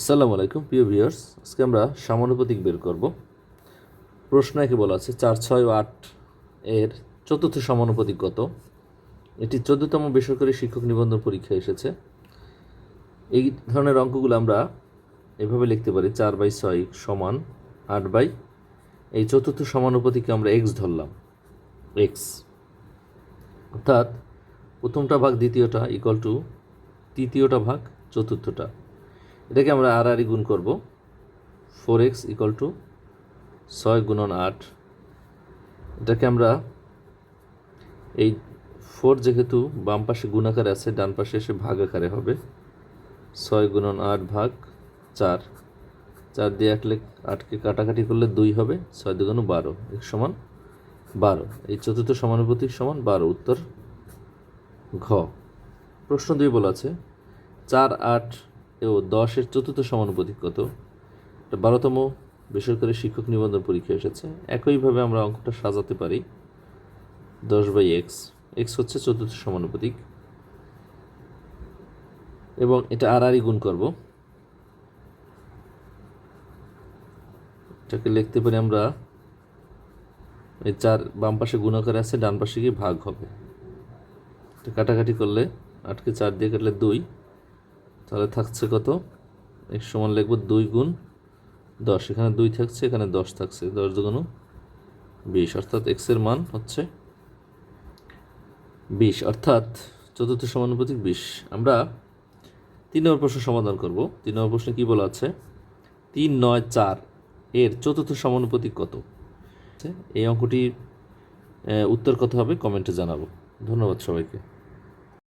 আসসালামু আলাইকুম, প্রিয় ভিউয়ার্স। আজকে আমরা সমানুপাতিক বের করব। প্রশ্ন একে বলা আছে, চার, ছয় আট এর চতুর্থ সমানুপাতিক কত? এটি চোদ্দতম বেসরকারি শিক্ষক নিবন্ধন পরীক্ষা এসেছে। এই ধরনের অঙ্কগুলো আমরা এভাবে লিখতে পারি, চার বাই ছয় সমান আট বাই। এই চতুর্থ সমানুপাতিকে আমরা এক্স ধরলাম, এক্স। অর্থাৎ প্রথমটা ভাগ দ্বিতীয়টা ইকুয়াল টু তৃতীয়টা ভাগ চতুর্থটা। এটাকে আমরা আর আরই গুণ করব। ফোর এক্স ইকুয়াল টু ছয় গুণন আট। এটাকে আমরা এই ফোর যেহেতু বাম পাশে গুণাকারে আছে, ডান পাশে এসে ভাগ আকারে হবে। ছয় গুণন আট ভাগ চার। চার দিয়ে আটলে আটকে কাটাকাটি করলে দুই হবে, ছয় দুগুণ বারো। এক সমান বারো। এই চতুর্থ সমানুপাতিক সমান বারো, উত্তর ঘ। প্রশ্ন দুই বলা আছে, চার আট ও দশের চতুর্থ সমানুপাতিক কত? এটা বারোতম বেসরকারি শিক্ষক নিবন্ধন পরীক্ষা এসেছে। একইভাবে আমরা অঙ্কটা সাজাতে পারি। দশ বাই এক্স এক্স হচ্ছে চতুর্থ সমানুপাতিক এবং এটা আর আরই গুণ করব। এটাকে লিখতে পারি আমরা এই চার বাম পাশে গুণাকারে আছে, ডান পাশে গিয়ে ভাগ হবে। এটা কাটাকাটি করলে আটকে চার দিয়ে কাটলে দুই। তাহলে থাকছে কত? এক সমান লিখব দুই গুণ দশ। এখানে দুই থাকছে, এখানে দশ থাকছে। দশ দুগুণ বিশ। অর্থাৎ এক্সের মান হচ্ছে বিশ। অর্থাৎ চতুর্থ সমানুপাতিক বিশ। আমরা তিন নম্বর প্রশ্ন সমাধান করব। তিন নম্বর প্রশ্নে কী বলা আছে? তিন নয় চার এর চতুর্থ সমানুপাতিক কত? এই অঙ্কটির উত্তর কত হবে? কমেন্টে জানাব। ধন্যবাদ সবাইকে।